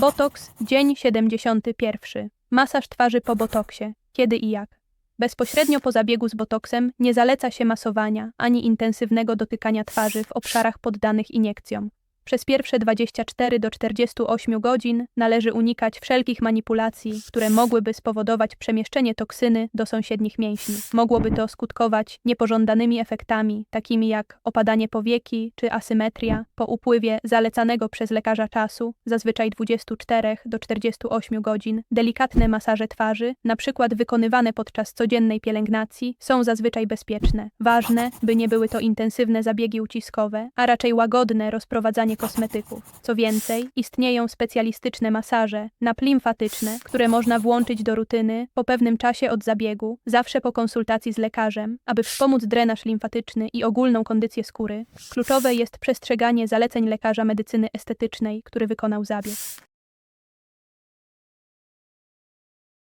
Botoks, dzień 71. Masaż twarzy po botoksie. Kiedy i jak? Bezpośrednio po zabiegu z botoksem nie zaleca się masowania ani intensywnego dotykania twarzy w obszarach poddanych iniekcjom. Przez pierwsze 24 do 48 godzin należy unikać wszelkich manipulacji, które mogłyby spowodować przemieszczenie toksyny do sąsiednich mięśni. Mogłoby to skutkować niepożądanymi efektami, takimi jak opadanie powieki czy asymetria. Po upływie zalecanego przez lekarza czasu, zazwyczaj 24 do 48 godzin, delikatne masaże twarzy, przykład wykonywane podczas codziennej pielęgnacji, są zazwyczaj bezpieczne. Ważne, by nie były to intensywne zabiegi uciskowe, a raczej łagodne rozprowadzanie kosmetyków. Co więcej, istnieją specjalistyczne masaże, naplimfatyczne, które można włączyć do rutyny po pewnym czasie od zabiegu, zawsze po konsultacji z lekarzem, aby wspomóc drenaż limfatyczny i ogólną kondycję skóry. Kluczowe jest przestrzeganie zaleceń lekarza medycyny estetycznej, który wykonał zabieg.